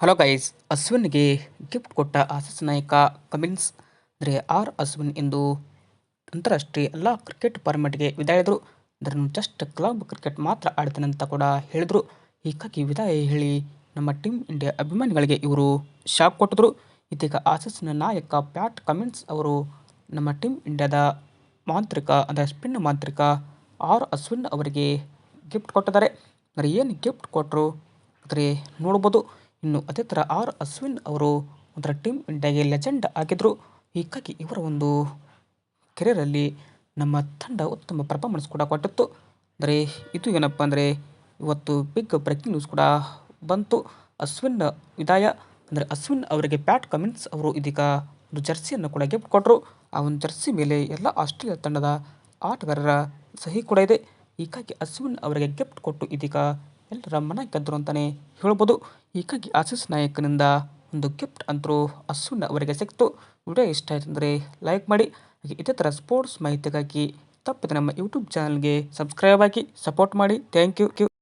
Hello guys ಅಶ್ವಿನ್ಗೆ gift ಕೊಟ್ಟ Aussies ನಾಯಕ ಕಮಿನ್ಸ್, ಅಂದರೆ ಆರ್ ಅಶ್ವಿನ್ ಎಂದು ಅಂತಾರಾಷ್ಟ್ರೀಯ ಎಲ್ಲ ಕ್ರಿಕೆಟ್ ಫಾರ್ಮೆಟ್ಗೆ ವಿದಾಯ ಅದನ್ನು ಜಸ್ಟ್ ಕ್ಲಬ್ ಕ್ರಿಕೆಟ್ ಮಾತ್ರ ಆಡ್ತೇನೆ ಅಂತ ಕೂಡ ಹೇಳಿದರು. ಹೀಗಾಗಿ ವಿದಾಯ ಹೇಳಿ ನಮ್ಮ ಟೀಮ್ ಇಂಡಿಯಾ ಅಭಿಮಾನಿಗಳಿಗೆ ಇವರು ಶಾಕ್ ಕೊಟ್ಟಿದ್ರು. ಇದೀಗ ಆಸೀಸ್ನ ನಾಯಕ ಪ್ಯಾಟ್ ಕಮಿನ್ಸ್ ಅವರು ನಮ್ಮ ಟೀಮ್ ಇಂಡಿಯಾದ ಮಾಂತ್ರಿಕ, ಅಂದರೆ ಸ್ಪಿನ್ ಮಾಂತ್ರಿಕ ಆರ್ ಅಶ್ವಿನ್ ಅವರಿಗೆ ಗಿಫ್ಟ್ ಕೊಟ್ಟಿದ್ದಾರೆ. ಅಂದರೆ ಏನು ಗಿಫ್ಟ್ ಕೊಟ್ಟರು ಅಂದರೆ ನೋಡ್ಬೋದು. ಇನ್ನು ಅದೇ ಥರ ಆರ್ ಅಶ್ವಿನ್ ಅವರು ಒಂಥರ ಟೀಮ್ ಇಂಡಿಯಾಗೆ ಲೆಜೆಂಡ್ ಆಗಿದ್ದರು ಹೀಗಾಗಿ ಇವರ ಒಂದು ಕೆರಿಯರಲ್ಲಿ ನಮ್ಮ ತಂಡ ಉತ್ತಮ ಪರ್ಫಾರ್ಮೆನ್ಸ್ ಕೂಡ ಕೊಟ್ಟಿತ್ತು. ಅಂದರೆ ಇದು ಏನಪ್ಪ ಅಂದರೆ ಇವತ್ತು ಬಿಗ್ ಬ್ರೇಕಿಂಗ್ ನ್ಯೂಸ್ ಕೂಡ ಬಂತು. ಅಶ್ವಿನ್ ವಿದಾಯ. ಅಂದರೆ ಅಶ್ವಿನ್ ಅವರಿಗೆ ಪ್ಯಾಟ್ ಕಮಿನ್ಸ್ ಅವರು ಇದೀಗ ಒಂದು ಜರ್ಸಿಯನ್ನು ಕೂಡ ಗಿಫ್ಟ್ ಕೊಟ್ಟರು ಆ ಒಂದು ಜರ್ಸಿ ಮೇಲೆ ಎಲ್ಲ ಆಸ್ಟ್ರೇಲಿಯಾ ತಂಡದ ಆಟಗಾರರ ಸಹಿ ಕೂಡ ಇದೆ. ಹೀಗಾಗಿ ಅಶ್ವಿನ್ ಅವರಿಗೆ ಗಿಫ್ಟ್ ಕೊಟ್ಟು ಇದೀಗ ಎಲ್ಲರ ಮನ ಗೆದ್ದರು ಅಂತಲೇ ಹೇಳ್ಬೋದು. ಹೀಗಾಗಿ ಆಸೀಸ್ ನಾಯಕನಿಂದ ಒಂದು ಗಿಫ್ಟ್ ಅಂತರೂ ಅಶ್ವಿನ್ ಅವರಿಗೆ ಸಿಕ್ತು. ವಿಡಿಯೋ ಇಷ್ಟ ಆಯ್ತು ಅಂದರೆ ಲೈಕ್ ಮಾಡಿ, ಹಾಗೆ ಇದೇ ಥರ ಸ್ಪೋರ್ಟ್ಸ್ ಮಾಹಿತಿಗಾಗಿ ತಪ್ಪದೆ ನಮ್ಮ ಯೂಟ್ಯೂಬ್ ಚಾನಲ್ಗೆ ಸಬ್ಸ್ಕ್ರೈಬ್ ಆಗಿ ಸಪೋರ್ಟ್ ಮಾಡಿ. Thank you